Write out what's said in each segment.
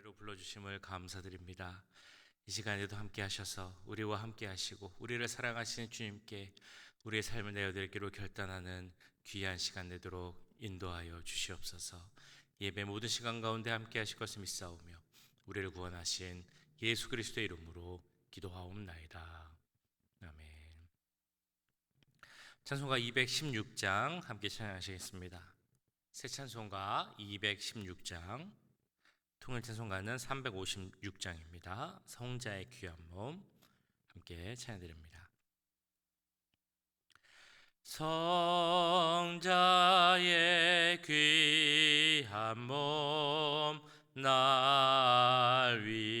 노래로 불러주심을 감사드립니다. 이 시간에도 함께 하셔서 우리와 함께 하시고 우리를 사랑하시는 주님께 우리의 삶을 내어드리기로 결단하는 귀한 시간 내도록 인도하여 주시옵소서. 예배 모든 시간 가운데 함께 하실 것을 믿사오며 우리를 구원하신 예수 그리스도의 이름으로 기도하옵나이다. 아멘. 찬송가 216장 함께 찬양하시겠습니다. 새 찬송가 216장 통일 찬송가는 356장입니다. 성자의 귀한 몸 함께 찬양드립니다. 성자의 귀한 몸날 위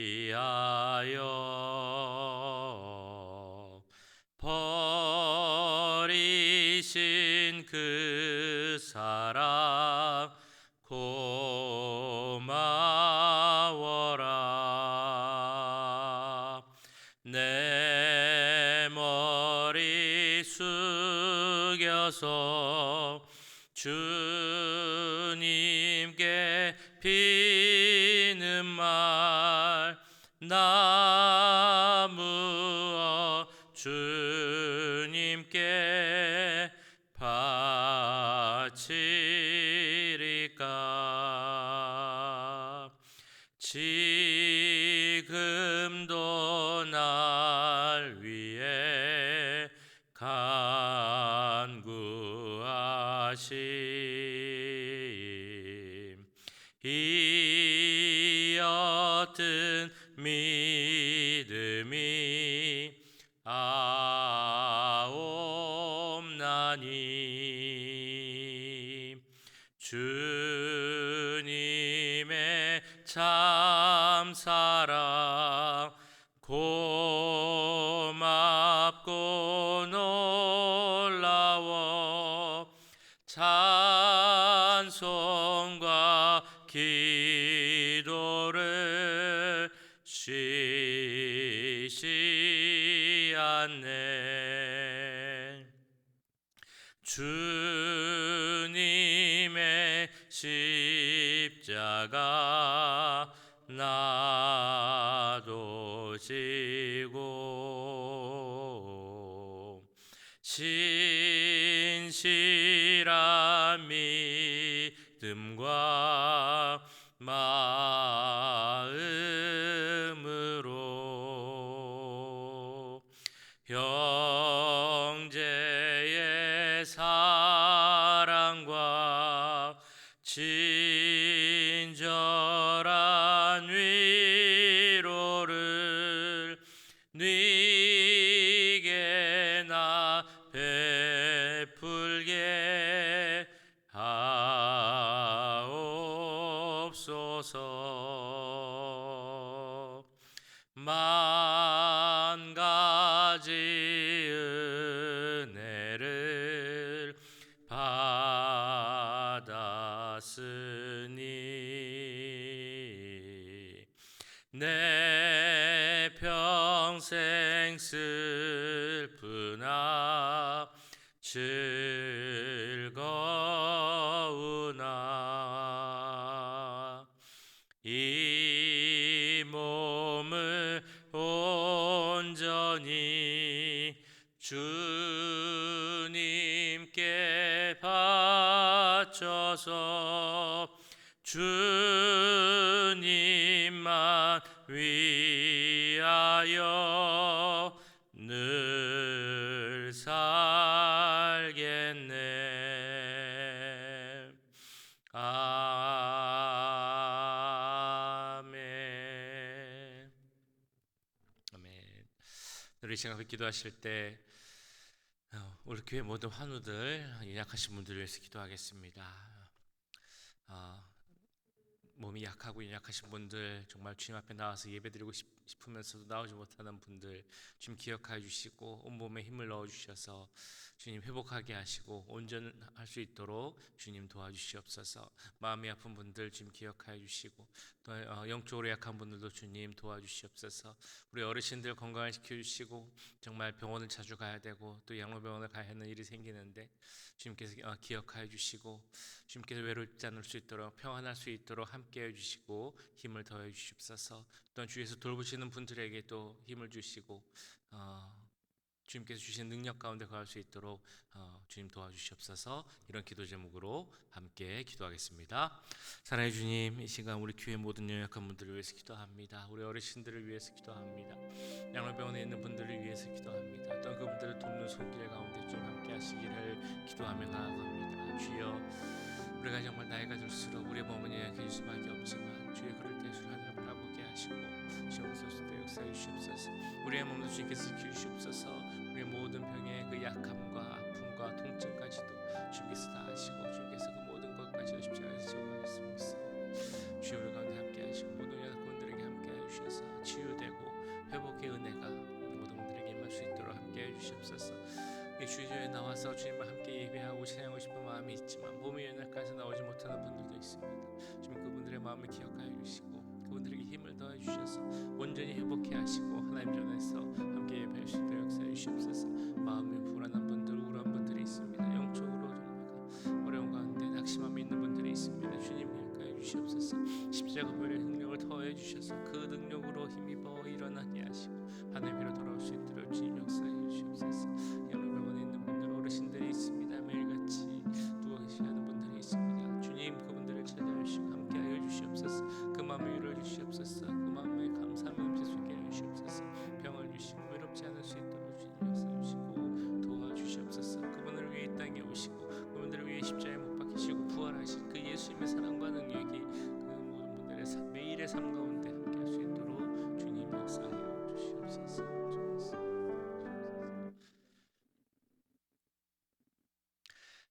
어떤 믿음 십자가 나도 지고 신실한 믿음과 마 평생 슬프나 즐 우리 시간 기도하실 때 어, 우리 교회 모든 환우들 연약하신 분들을 위해서 기도하겠습니다. 아, 몸이 약하고 연약하신 분들 정말 주님 앞에 나와서 예배드리고 싶, 싶으면서도 나오지 못하는 분들 주님 기억하여 주시고 온몸에 힘을 넣어 주셔서 주님 회복하게 하시고 온전할 수 있도록 주님 도와주시옵소서. 마음이 아픈 분들 주님 기억하여 주시고 또 어, 영적으로 약한 분들도 주님 도와주시옵소서. 우리 어르신들 건강을 지켜 주시고 정말 병원을 자주 가야 되고 또 양로병원을 가야 하는 일이 생기는데 주님께서 어, 기억하여 주시고 주님께서 외롭지 않을 수 있도록 평안할 수 있도록 함께해 주시고 힘을 더해 주시옵소서. 또한 주위에서 돌보시는 분들에게 또 힘을 주시고 어, 주님께서 주신 능력 가운데 거할 수 있도록 어, 주님 도와주시옵소서. 이런 기도 제목으로 함께 기도하겠습니다. 사랑해 주님, 이 시간 우리 교회 모든 연약한 분들을 위해서 기도합니다. 우리 어르신들을 위해서 기도합니다. 양로병원에 있는 분들을 위해서 기도합니다. 또한 그분들을 돕는 손길 가운데 좀 함께 하시기를 기도하며 나아갑니다. 주여 우리가 정말 나이가 들수록 우리의 몸은 연약해질 수밖에 없지만 주의 그럴 때 하늘을 바라보게 하시고 시험소서 역사해 주시옵소서. 우리의 몸도 주님께서 지켜주시옵소서. 우리의 모든 병의 그 약함과 아픔과 통증까지도 주님께서 다 하시고 주님께서 그 모든 것까지도 십자가에서 제거하셨습니다. 주여 우리 가운데 함께 하시고 모든 연약분들에게 함께 해 주셔서. 치유되고 회복의 은혜가 모든 분들에게 임할 수 있도록 함께 해 주시옵소서. 이 주저에 나와서 주님과 함께 예배하고 찬양하고 싶은 마음이 있지만 몸이 연약해서 나오지 못하는 분들도 있습니다. 주님 그분들의 마음을 기억하여 주시고 주셔서 온전히 회복해 하시고 하나님 전에서 함께 예배할 수 있도록 역사해 주시옵소서. 마음이 불안한 분들, 우울한 분들이 있습니다. 영적으로 정말 어려운 가운데 낙심함이 있는 분들이 있습니다. 주님 기억하여 주시옵소서. 십자가 보혈의 능력을 더해 주셔서 그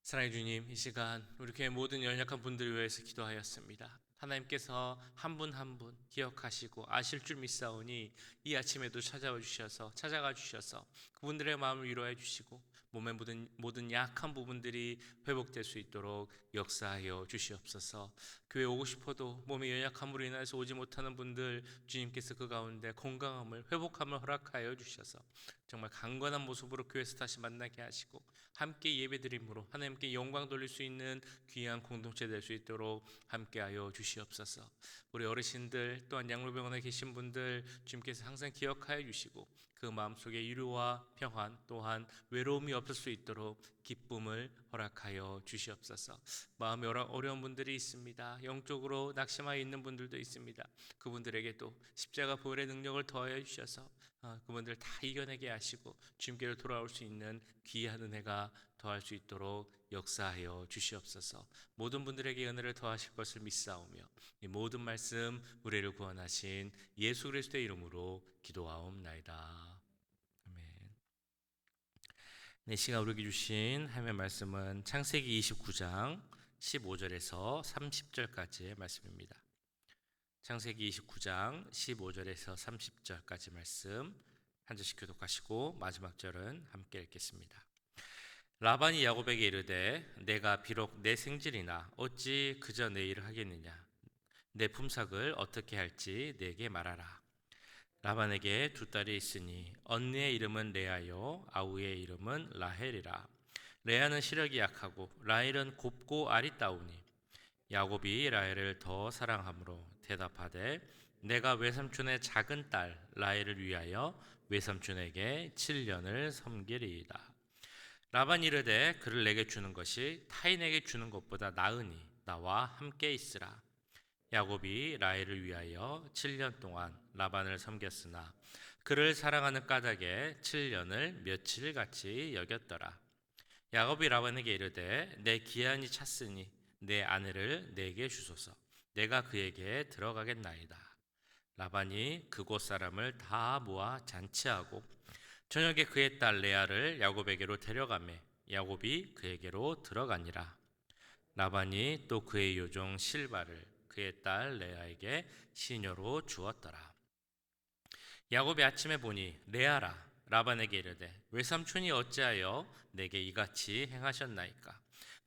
사랑해 주님, 이 시간 우리 교회 모든 연약한 분들을 위해서 기도하였습니다. 하나님께서 한 분 한 분 기억하시고 아실 줄 믿사오니 이 아침에도 찾아와 주셔서 찾아가 주셔서 그분들의 마음을 위로해 주시고 몸의 모든 모든 약한 부분들이 회복될 수 있도록 역사하여 주시옵소서. 교회 오고 싶어도 몸의 연약함으로 인해서 오지 못하는 분들 주님께서 그 가운데 건강함을 회복함을 허락하여 주셔서 정말 강건한 모습으로 교회에서 다시 만나게 하시고 함께 예배드림으로 하나님께 영광 돌릴 수 있는 귀한 공동체 될 수 있도록 함께하여 주시옵소서. 우리 어르신들 또한 양로병원에 계신 분들 주님께서 항상 기억하여 주시고 그 마음속에 위로와 평안 또한 외로움이 없을 수 있도록 기쁨을 허락하여 주시옵소서. 마음이 어려- 어려운 분들이 있습니다. 영적으로 낙심하여 있는 분들도 있습니다. 그분들에게도 십자가 보혈의 능력을 더하여 주셔서 어, 그분들 다 이겨내게 하시고 주님께로 돌아올 수 있는 귀한 은혜가 더할 수 있도록 역사하여 주시옵소서. 모든 분들에게 은혜를 더하실 것을 믿사오며 이 모든 말씀 우리를 구원하신 예수 그리스도의 이름으로 기도하옵나이다. 아멘. 네, 시간 우리에게 주신 하나님의 말씀은 창세기 29장 15절에서 30절까지의 말씀입니다. 창세기 29장 15절에서 30절까지 말씀 한 절씩 교독하시고 마지막 절은 함께 읽겠습니다. 라반이 야곱에게 이르되 내가 비록 내 생질이나 어찌 그저 내 일을 하겠느냐? 내 품삯을 어떻게 할지 내게 말하라. 라반에게 두 딸이 있으니 언니의 이름은 레아요 아우의 이름은 라헬이라. 레아는 시력이 약하고 라헬은 곱고 아리따우니 야곱이 라헬을 더 사랑함으로 대답하되 내가 외삼촌의 작은 딸 라헬을 위하여 외삼촌에게 7년을 섬기리이다 라반 이르되 그를 내게 주는 것이 타인에게 주는 것보다 나으니 나와 함께 있으라. 야곱이 라헬을 위하여 7년 동안 라반을 섬겼으나 그를 사랑하는 까닭에 7년을 며칠 같이 여겼더라. 야곱이 라반에게 이르되 내 기한이 찼으니 내 아내를 내게 주소서. 내가 그에게 들어가겠나이다. 라반이 그곳 사람을 다 모아 잔치하고 저녁에 그의 딸 레아를 야곱에게로 데려가매 야곱이 그에게로 들어가니라. 라반이 또 그의 요종 실바를 그의 딸 레아에게 시녀로 주었더라. 야곱이 아침에 보니 레아라 라반에게 이르되 외삼촌이 어찌하여 내게 이같이 행하셨나이까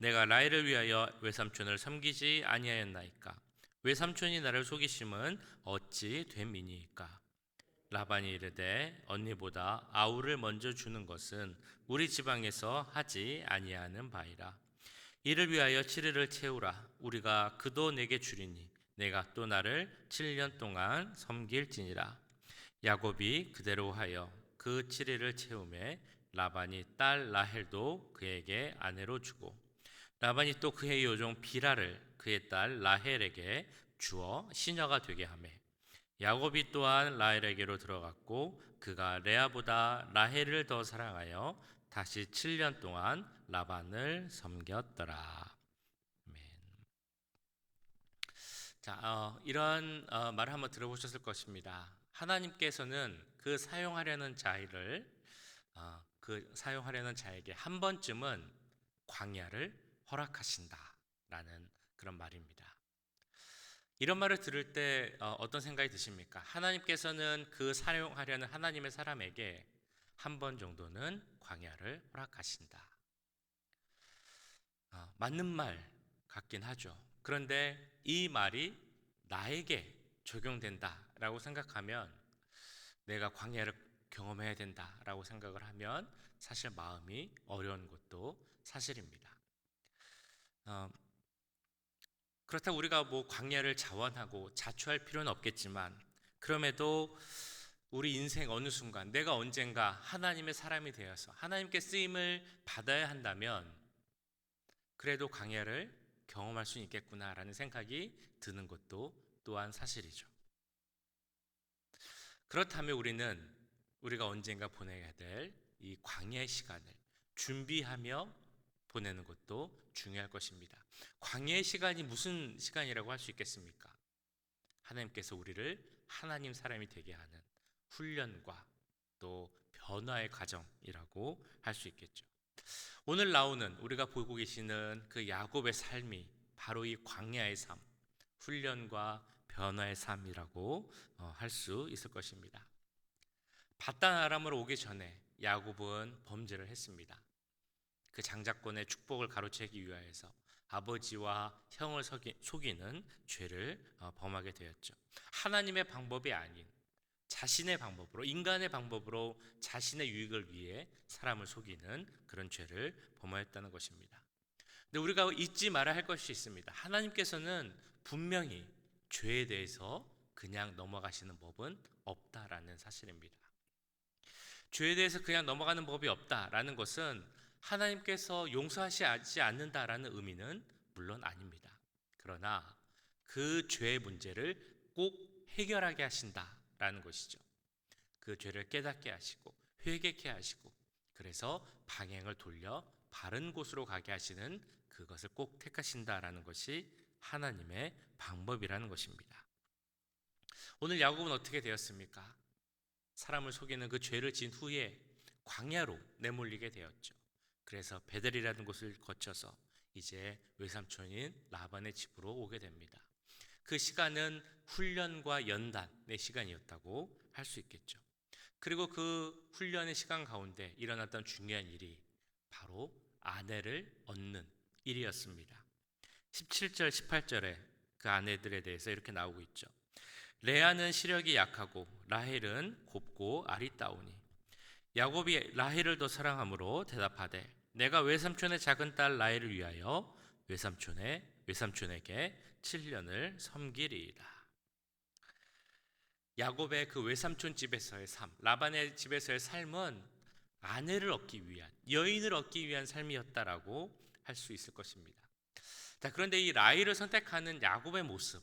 내가 라헬을 위하여 외삼촌을 섬기지 아니하였나이까? 외삼촌이 나를 속이심은 어찌 됨이니이까? 라반이 이르되 언니보다 아우를 먼저 주는 것은 우리 지방에서 하지 아니하는 바이라. 이를 위하여 칠일을 채우라. 우리가 그도 내게 주리니 내가 또 나를 7년 동안 섬길지니라. 야곱이 그대로 하여 그 7일을 채우매 라반이 딸 라헬도 그에게 아내로 주고 라반이 또 그의 요종 비라를 그의 딸 라헬에게 주어 시녀가 되게 하매 야곱이 또한 라헬에게로 들어갔고 그가 레아보다 라헬을 더 사랑하여 다시 7년 동안 라반을 섬겼더라. 자, 어, 이런 어, 말을 한번 들어보셨을 것입니다. 하나님께서는 그 사용하려는 자를 어, 그 사용하려는 자에게 한 번쯤은 광야를 허락하신다라는 그런 말입니다. 이런 말을 들을 때 어, 어떤 생각이 드십니까? 하나님께서는 그 사용하려는 하나님의 사람에게 한 번 정도는 광야를 허락하신다. 어, 맞는 말 같긴 하죠. 그런데 이 말이 나에게 적용된다라고 생각하면 내가 광야를 경험해야 된다라고 생각을 하면 사실 마음이 어려운 것도 사실입니다. 어, 그렇다고 우리가 뭐 광야를 자원하고 자초할 필요는 없겠지만 그럼에도 우리 인생 어느 순간 내가 언젠가 하나님의 사람이 되어서 하나님께 쓰임을 받아야 한다면 그래도 광야를 경험할 수 있겠구나라는 생각이 드는 것도 또한 사실이죠. 그렇다면 우리는 우리가 언젠가 보내야 될 이 광야의 시간을 준비하며 보내는 것도 중요할 것입니다. 광야의 시간이 무슨 시간이라고 할 수 있겠습니까? 하나님께서 우리를 하나님 사람이 되게 하는 훈련과 또 변화의 과정이라고 할 수 있겠죠. 오늘 나오는 우리가 보고 계시는 그 야곱의 삶이 바로 이 광야의 삶, 훈련과 변화의 삶이라고 어, 할수 있을 것입니다. 바단 아람으로 오기 전에 야곱은 범죄를 했습니다. 그 장자권의 축복을 가로채기 위하여서 아버지와 형을 속이는 죄를 어, 범하게 되었죠. 하나님의 방법이 아닌 자신의 방법으로 인간의 방법으로 자신의 유익을 위해 사람을 속이는 그런 죄를 범하였다는 것입니다. 근데 우리가 잊지 말아야 할 것이 있습니다. 하나님께서는 분명히 죄에 대해서 그냥 넘어가시는 법은 없다라는 사실입니다. 죄에 대해서 그냥 넘어가는 법이 없다라는 것은 하나님께서 용서하시지 않는다라는 의미는 물론 아닙니다. 그러나 그 죄의 문제를 꼭 해결하게 하신다라는 것이죠. 그 죄를 깨닫게 하시고 회개케 하시고 그래서 방향을 돌려 바른 곳으로 가게 하시는 그것을 꼭 택하신다라는 것이 하나님의 방법이라는 것입니다. 오늘 야곱은 어떻게 되었습니까? 사람을 속이는 그 죄를 진 후에 광야로 내몰리게 되었죠. 그래서 베델이라는 곳을 거쳐서 이제 외삼촌인 라반의 집으로 오게 됩니다. 그 시간은 훈련과 연단의 시간이었다고 할 수 있겠죠. 그리고 그 훈련의 시간 가운데 일어났던 중요한 일이 바로 아내를 얻는 일이었습니다. 17절, 18절에 그 아내들에 대해서 이렇게 나오고 있죠. 레아는 시력이 약하고 라헬은 곱고 아리따우니 야곱이 라헬을 더 사랑함으로 대답하되 내가 외삼촌의 작은 딸 라헬을 위하여 외삼촌의 외삼촌에게 7년을 섬기리이다. 야곱의 그 외삼촌 집에서의 삶, 라반의 집에서의 삶은 아내를 얻기 위한 여인을 얻기 위한 삶이었다라고 할 수 있을 것입니다. 자, 그런데 이 라헬을 선택하는 야곱의 모습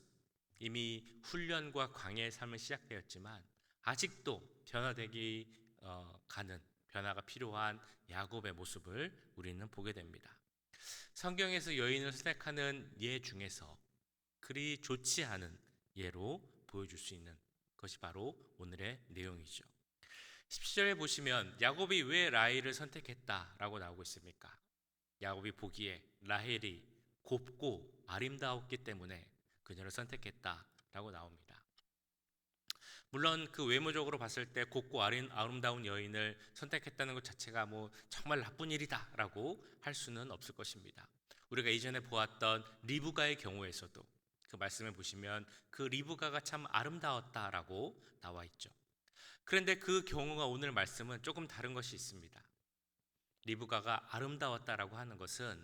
이미 훈련과 광야의 삶을 시작되었지만 아직도 변화되기 어, 가는 변화가 필요한 야곱의 모습을 우리는 보게 됩니다. 성경에서 여인을 선택하는 예 중에서 그리 좋지 않은 예로 보여줄 수 있는 것이 바로 오늘의 내용이죠. 10절에 보시면 야곱이 왜 라헬을 선택했다라고 나오고 있습니까? 야곱이 보기에 라헬이 곱고 아름다웠기 때문에 그녀를 선택했다라고 나옵니다. 물론 그 외모적으로 봤을 때 곱고 아름다운 여인을 선택했다는 것 자체가 뭐 정말 나쁜 일이다라고 할 수는 없을 것입니다. 우리가 이전에 보았던 리브가의 경우에서도 그 말씀을 보시면 그 리브가가 참 아름다웠다라고 나와 있죠. 그런데 그 경우가 오늘 말씀은 조금 다른 것이 있습니다. 리브가가 아름다웠다라고 하는 것은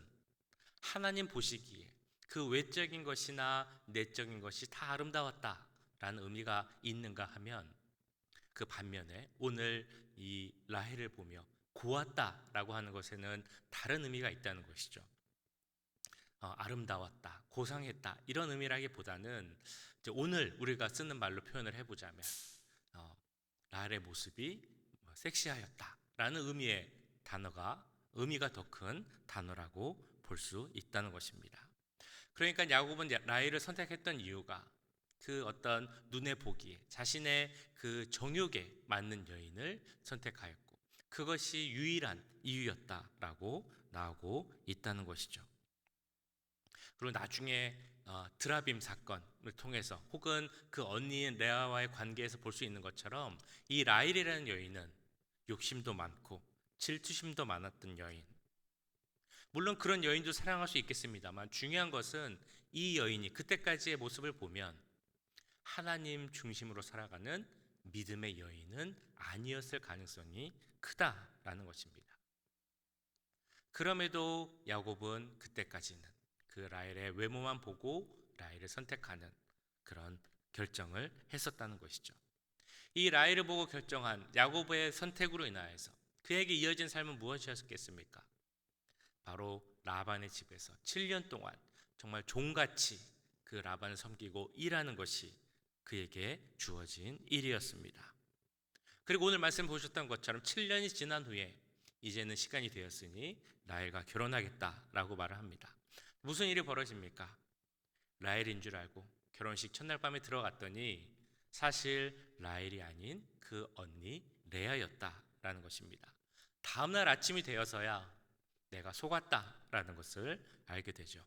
하나님 보시기에 그 외적인 것이나 내적인 것이 다 아름다웠다 라는 의미가 있는가 하면 그 반면에 오늘 이 라헬을 보며 고왔다라고 하는 것에는 다른 의미가 있다는 것이죠. 어, 아름다웠다, 고상했다 이런 의미라기보다는 오늘 우리가 쓰는 말로 표현을 해보자면 어, 라헬의 모습이 뭐 섹시하였다라는 의미의 단어가 의미가 더 큰 단어라고 볼 수 있다는 것입니다. 그러니까 야곱은 라헬을 선택했던 이유가 그 어떤 눈에 보기에 자신의 그 정욕에 맞는 여인을 선택하였고 그것이 유일한 이유였다라고 나오고 있다는 것이죠. 그리고 나중에 어, 드라빔 사건을 통해서 혹은 그 언니인 레아와의 관계에서 볼 수 있는 것처럼 이 라일이라는 여인은 욕심도 많고 질투심도 많았던 여인. 물론 그런 여인도 사랑할 수 있겠습니다만 중요한 것은 이 여인이 그때까지의 모습을 보면 하나님 중심으로 살아가는 믿음의 여인은 아니었을 가능성이 크다라는 것입니다. 그럼에도 야곱은 그때까지는 그 라헬의 외모만 보고 라헬을 선택하는 그런 결정을 했었다는 것이죠. 이 라헬을 보고 결정한 야곱의 선택으로 인하여서 그에게 이어진 삶은 무엇이었겠습니까? 바로 라반의 집에서 7년 동안 정말 종같이 그 라반을 섬기고 일하는 것이 그에게 주어진 일이었습니다. 그리고 오늘 말씀 보셨던 것처럼 7년이 지난 후에 이제는 시간이 되었으니 라헬과 결혼하겠다라고 말을 합니다. 무슨 일이 벌어집니까? 라헬인 줄 알고 결혼식 첫날 밤에 들어갔더니 사실 라헬이 아닌 그 언니 레아였다라는 것입니다. 다음 날 아침이 되어서야 내가 속았다라는 것을 알게 되죠.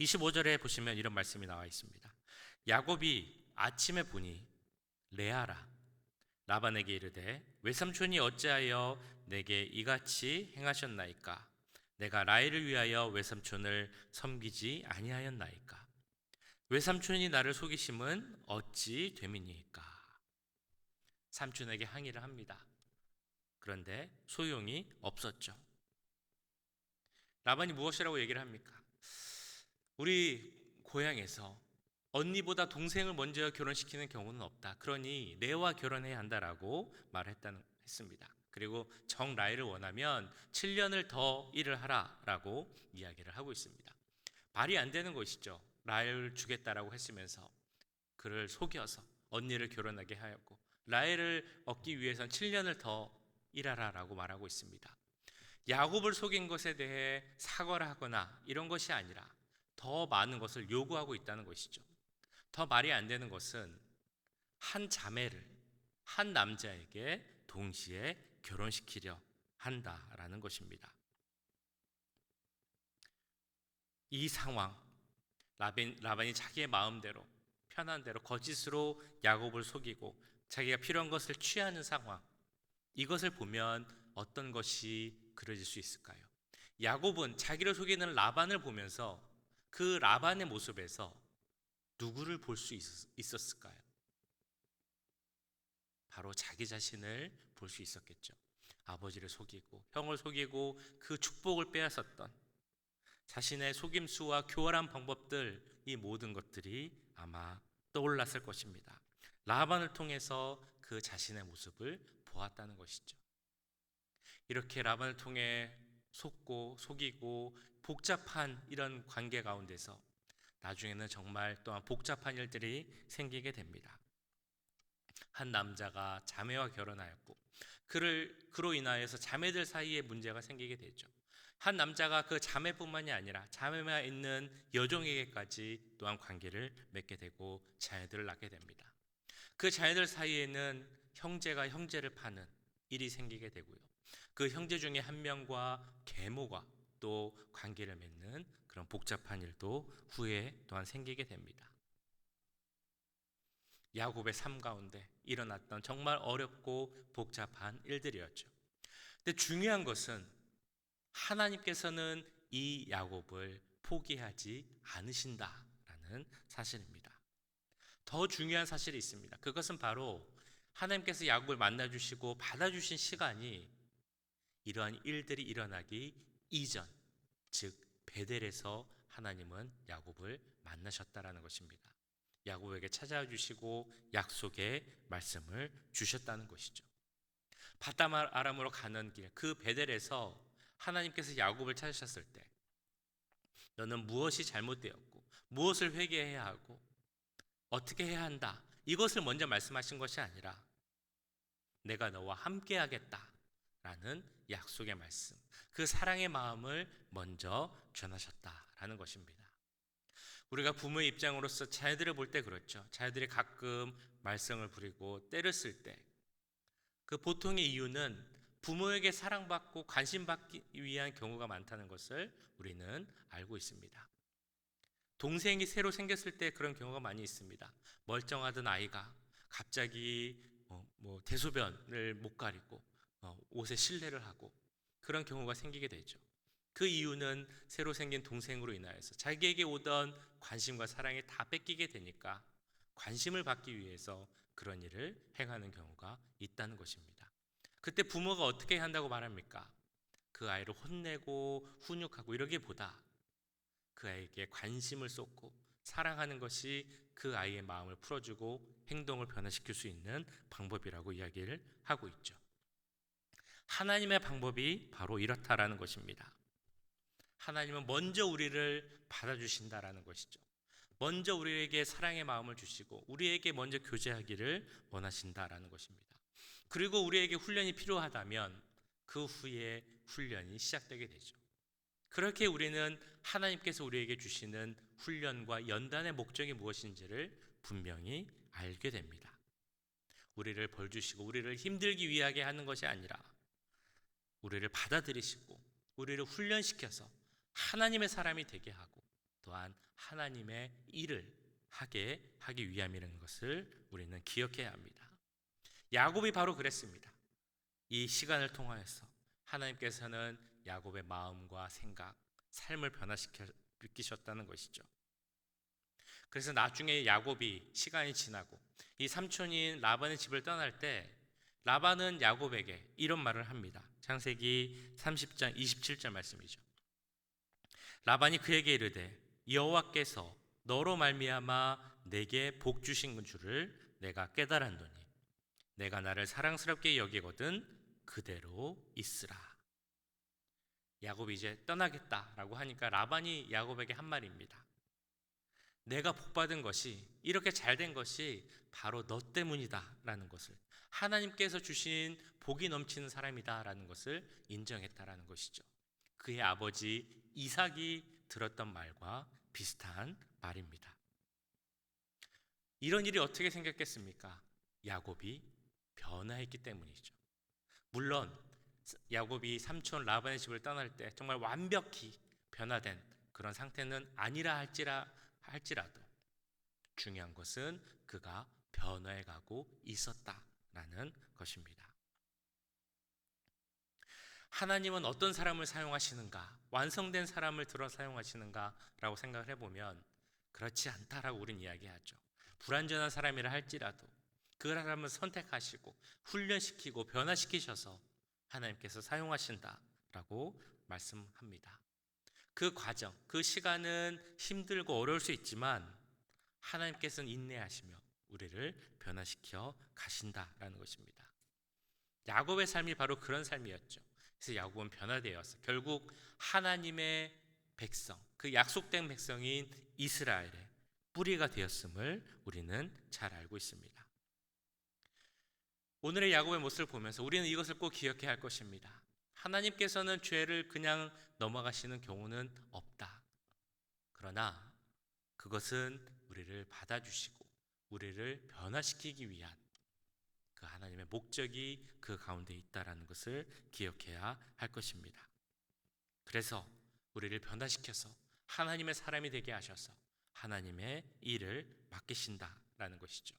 25절에 보시면 이런 말씀이 나와 있습니다. 야곱이 아침에 보니 레아라 라반에게 이르되 외삼촌이 어찌하여 내게 이같이 행하셨나이까 내가 라헬을 위하여 외삼촌을 섬기지 아니하였나이까 외삼촌이 나를 속이심은 어찌 됨이니까 삼촌에게 항의를 합니다. 그런데 소용이 없었죠. 라반이 무엇이라고 얘기를 합니까? 우리 고향에서 언니보다 동생을 먼저 결혼시키는 경우는 없다. 그러니 레와 결혼해야 한다라고 말했다는 했습니다. 그리고 정 라이를 원하면 7년을 더 일을 하라라고 이야기를 하고 있습니다. 말이 안 되는 것이죠. 라이를 주겠다라고 했으면서 그를 속여서 언니를 결혼하게 하였고 라이를 얻기 위해선 7년을 더 일하라라고 말하고 있습니다. 야곱을 속인 것에 대해 사과를 하거나 이런 것이 아니라 더 많은 것을 요구하고 있다는 것이죠. 더 말이 안 되는 것은 한 자매를 한 남자에게 동시에 결혼시키려 한다라는 것입니다. 이 상황 라벤, 라반이 자기의 마음대로 편한 대로 거짓으로 야곱을 속이고 자기가 필요한 것을 취하는 상황 이것을 보면 어떤 것이 그려질 수 있을까요? 야곱은 자기를 속이는 라반을 보면서 그 라반의 모습에서 누구를 볼 수 있었을까요? 바로 자기 자신을 볼 수 있었겠죠. 아버지를 속이고 형을 속이고 그 축복을 빼앗았던 자신의 속임수와 교활한 방법들 이 모든 것들이 아마 떠올랐을 것입니다. 라반을 통해서 그 자신의 모습을 보았다는 것이죠. 이렇게 라반을 통해 속고 속이고 복잡한 이런 관계 가운데서 나중에는 정말 또한 복잡한 일들이 생기게 됩니다. 한 남자가 자매와 결혼하였고 그를 그로 인하여서 자매들 사이에 문제가 생기게 되죠. 한 남자가 그 자매뿐만이 아니라 자매만 있는 여종에게까지 또한 관계를 맺게 되고 자녀들을 낳게 됩니다. 그 자녀들 사이에는 형제가 형제를 파는 일이 생기게 되고요. 그 형제 중에 한 명과 계모가 또 관계를 맺는 그런 복잡한 일도 후에 또한 생기게 됩니다. 야곱의 삶 가운데 일어났던 정말 어렵고 복잡한 일들이었죠. 근데 중요한 것은 하나님께서는 이 야곱을 포기하지 않으신다라는 사실입니다. 더 중요한 사실이 있습니다. 그것은 바로 하나님께서 야곱을 만나 주시고 받아 주신 시간이 이러한 일들이 일어나기 이전, 즉 베델에서 하나님은 야곱을 만나셨다라는 것입니다. 야곱에게 찾아와 주시고 약속의 말씀을 주셨다는 것이죠. 바담 아람으로 가는 길, 그 베델에서 하나님께서 야곱을 찾으셨을 때 너는 무엇이 잘못되었고 무엇을 회개해야 하고 어떻게 해야 한다. 이것을 먼저 말씀하신 것이 아니라 내가 너와 함께 하겠다 라는 약속의 말씀. 그 사랑의 마음을 먼저 전하셨다라는 것입니다. 우리가 부모의 입장으로서 자녀들을 볼 때 그렇죠. 자녀들이 가끔 말썽을 부리고 때를 쓸 때 그 보통의 이유는 부모에게 사랑받고 관심받기 위한 경우가 많다는 것을 우리는 알고 있습니다. 동생이 새로 생겼을 때 그런 경우가 많이 있습니다. 멀쩡하던 아이가 갑자기 어, 뭐 대소변을 못 가리고 어, 옷에 실례를 하고 그런 경우가 생기게 되죠. 그 이유는 새로 생긴 동생으로 인하여서 자기에게 오던 관심과 사랑이 다 뺏기게 되니까 관심을 받기 위해서 그런 일을 행하는 경우가 있다는 것입니다. 그때 부모가 어떻게 한다고 말합니까? 그 아이를 혼내고 훈육하고 이러기보다 그 아이에게 관심을 쏟고 사랑하는 것이 그 아이의 마음을 풀어주고 행동을 변화시킬 수 있는 방법이라고 이야기를 하고 있죠. 하나님의 방법이 바로 이렇다라는 것입니다. 하나님은 먼저 우리를 받아주신다라는 것이죠. 먼저 우리에게 사랑의 마음을 주시고 우리에게 먼저 교제하기를 원하신다라는 것입니다. 그리고 우리에게 훈련이 필요하다면 그 후에 훈련이 시작되게 되죠. 그렇게 우리는 하나님께서 우리에게 주시는 훈련과 연단의 목적이 무엇인지를 분명히 알게 됩니다. 우리를 벌 주시고 우리를 힘들기 위하게 하는 것이 아니라 우리를 받아들이시고 우리를 훈련시켜서 하나님의 사람이 되게 하고 또한 하나님의 일을 하게 하기 위함이라는 것을 우리는 기억해야 합니다. 야곱이 바로 그랬습니다. 이 시간을 통하여서 하나님께서는 야곱의 마음과 생각, 삶을 변화시켜 느끼셨다는 것이죠. 그래서 나중에 야곱이 시간이 지나고 이 삼촌인 라반의 집을 떠날 때 라반은 야곱에게 이런 말을 합니다. 창세기 30장 27절 말씀이죠. 라반이 그에게 이르되 여호와께서 너로 말미암아 내게 복 주신 줄을 내가 깨달았노니 내가 나를 사랑스럽게 여기거든 그대로 있으라. 야곱이 이제 떠나겠다라고 하니까 라반이 야곱에게 한 말입니다. 내가 복 받은 것이 이렇게 잘 된 것이 바로 너 때문이다라는 것을 하나님께서 주신 복이 넘치는 사람이다라는 것을 인정했다라는 것이죠. 그의 아버지 이삭이 들었던 말과 비슷한 말입니다. 이런 일이 어떻게 생겼겠습니까? 야곱이 변화했기 때문이죠. 물론 야곱이 삼촌 라반의 집을 떠날 때 정말 완벽히 변화된 그런 상태는 아니라 할지라 할지라도 중요한 것은 그가 변화해 가고 있었다라는 것입니다. 하나님은 어떤 사람을 사용하시는가? 완성된 사람을 들어 사용하시는가라고 생각을 해보면 그렇지 않다라고 우리는 이야기하죠. 불완전한 사람이라 할지라도 그 사람을 선택하시고 훈련시키고 변화시키셔서 하나님께서 사용하신다라고 말씀합니다. 그 과정, 그 시간은 힘들고 어려울 수 있지만 하나님께서는 인내하시며 우리를 변화시켜 가신다라는 것입니다. 야곱의 삶이 바로 그런 삶이었죠. 그래서 야곱은 변화되었어. 결국 하나님의 백성, 그 약속된 백성인 이스라엘의 뿌리가 되었음을 우리는 잘 알고 있습니다. 오늘의 야곱의 모습을 보면서 우리는 이것을 꼭 기억해야 할 것입니다. 하나님께서는 죄를 그냥 넘어가시는 경우는 없다. 그러나 그것은 우리를 받아주시고 우리를 변화시키기 위한 그 하나님의 목적이 그 가운데 있다라는 것을 기억해야 할 것입니다. 그래서 우리를 변화시켜서 하나님의 사람이 되게 하셔서 하나님의 일을 맡기신다라는 것이죠.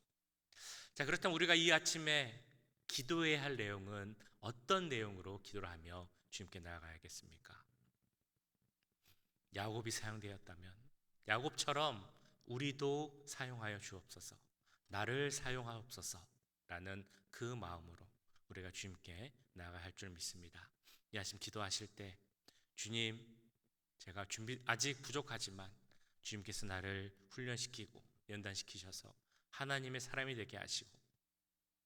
자, 그렇다면 우리가 이 아침에 기도해야 할 내용은 어떤 내용으로 기도를 하며 주님께 나아가야겠습니까? 야곱이 사용되었다면 야곱처럼 우리도 사용하여 주옵소서. 나를 사용하옵소서라는 그 마음으로 우리가 주님께 나아갈 줄 믿습니다. 이 아침 기도하실 때 주님 제가 준비 아직 부족하지만 주님께서 나를 훈련시키고 연단시키셔서 하나님의 사람이 되게 하시고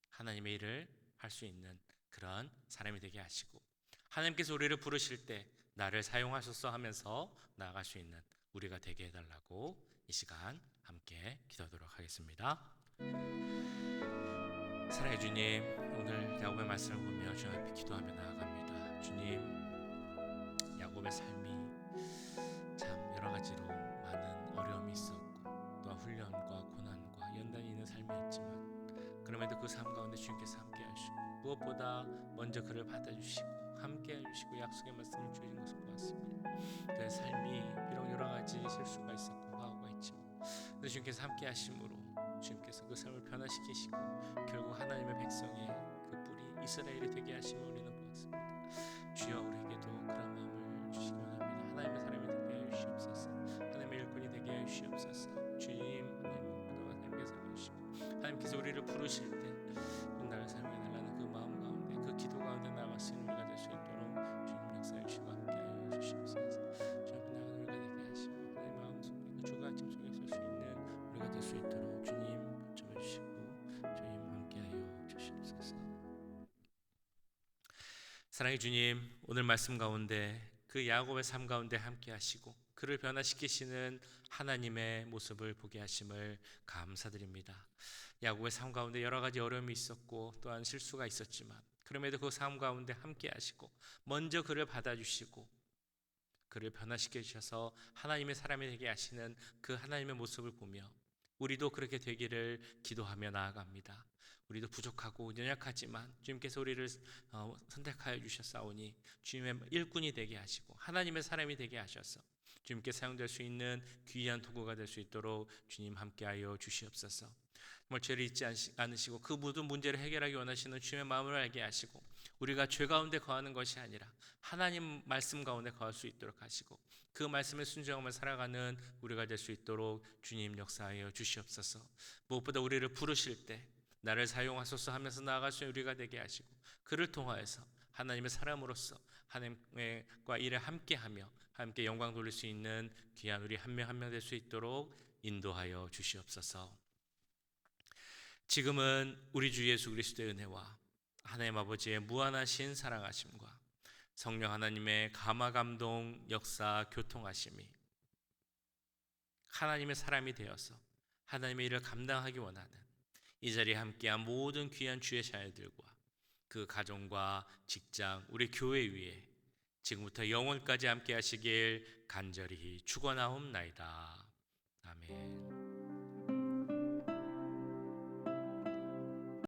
하나님의 일을 할 수 있는 그런 사람이 되게 하시고 하나님께서 우리를 부르실 때 나를 사용하소서 하면서 나아갈 수 있는 우리가 되게 해달라고 이 시간 함께 기도하도록 하겠습니다. 사랑해 주님, 오늘 야곱의 말씀을 보며 주님 앞에 기도하며 나아갑니다. 주님, 야곱의 삶이 참 여러 가지로 많은 어려움이 있었고 또한 훈련과 고난과 연단이 있는 삶이었지만 그럼에도 그 삶 가운데 주님께서 함께 하시고 무엇보다 먼저 그를 받아주시고 함께 해주시고 약속의 말씀을 주신 것을 보았습니다. 그의 삶이 비록 여러 가지 실수가 있었고 과거가 있지만 주님께서 함께 하심으로 주님께서 그 삶을 변화시키시고 결국 하나님의 백성의 그 뿌리 이스라엘이 되게 하심을 우리는 보았습니다. 주여 우리에게도 그런 마음을 주시기 원합니다. 하나님의 사람이 되게 하여 주시옵소서. 하나님의 일꾼이 되게 하여 주시옵소서. 주님 하나님 하나님께서 부르시고 하나님께서 우리를 부르실 때 사랑의 주님, 오늘 말씀 가운데 그 야곱의 삶 가운데 함께 하시고 그를 변화시키시는 하나님의 모습을 보게 하심을 감사드립니다. 야곱의 삶 가운데 여러 가지 어려움이 있었고 또한 실수가 있었지만 그럼에도 그 삶 가운데 함께 하시고 먼저 그를 받아주시고 그를 변화시켜 주셔서 하나님의 사람이 되게 하시는 그 하나님의 모습을 보며 우리도 그렇게 되기를 기도하며 나아갑니다. 우리도 부족하고 연약하지만 주님께서 우리를 어, 선택하여 주셨사오니 주님의 일꾼이 되게 하시고 하나님의 사람이 되게 하셔서 주님께 사용될 수 있는 귀한 도구가 될 수 있도록 주님 함께하여 주시옵소서. 정말 죄를 잊지 않으시고 그 모든 문제를 해결하기 원하시는 주님의 마음을 알게 하시고 우리가 죄 가운데 거하는 것이 아니라 하나님 말씀 가운데 거할 수 있도록 하시고 그 말씀에 순종하며 살아가는 우리가 될 수 있도록 주님 역사하여 주시옵소서. 무엇보다 우리를 부르실 때 나를 사용하소서 하면서 있는 우리가 되게 하시고 그를 통하여서 하나님의 사람으로서 하나님과 일에 함께하며 함께 영광 돌릴 수 있는 귀한 우리 한 명 한 명 될 수 있도록 인도하여 주시옵소서. 지금은 우리 주 예수 그리스도의 은혜와 하나님 아버지의 무한하신 사랑하심과 성령 하나님의 감화 감동 역사 교통하심이 하나님의 사람이 되어서 하나님의 일을 감당하기 원하는 이 자리에 함께한 모든 귀한 주의 자녀들과 그 가정과 직장 우리 교회 위에 지금부터 영원까지 함께 하시길 간절히 축원하옵나이다. 아멘.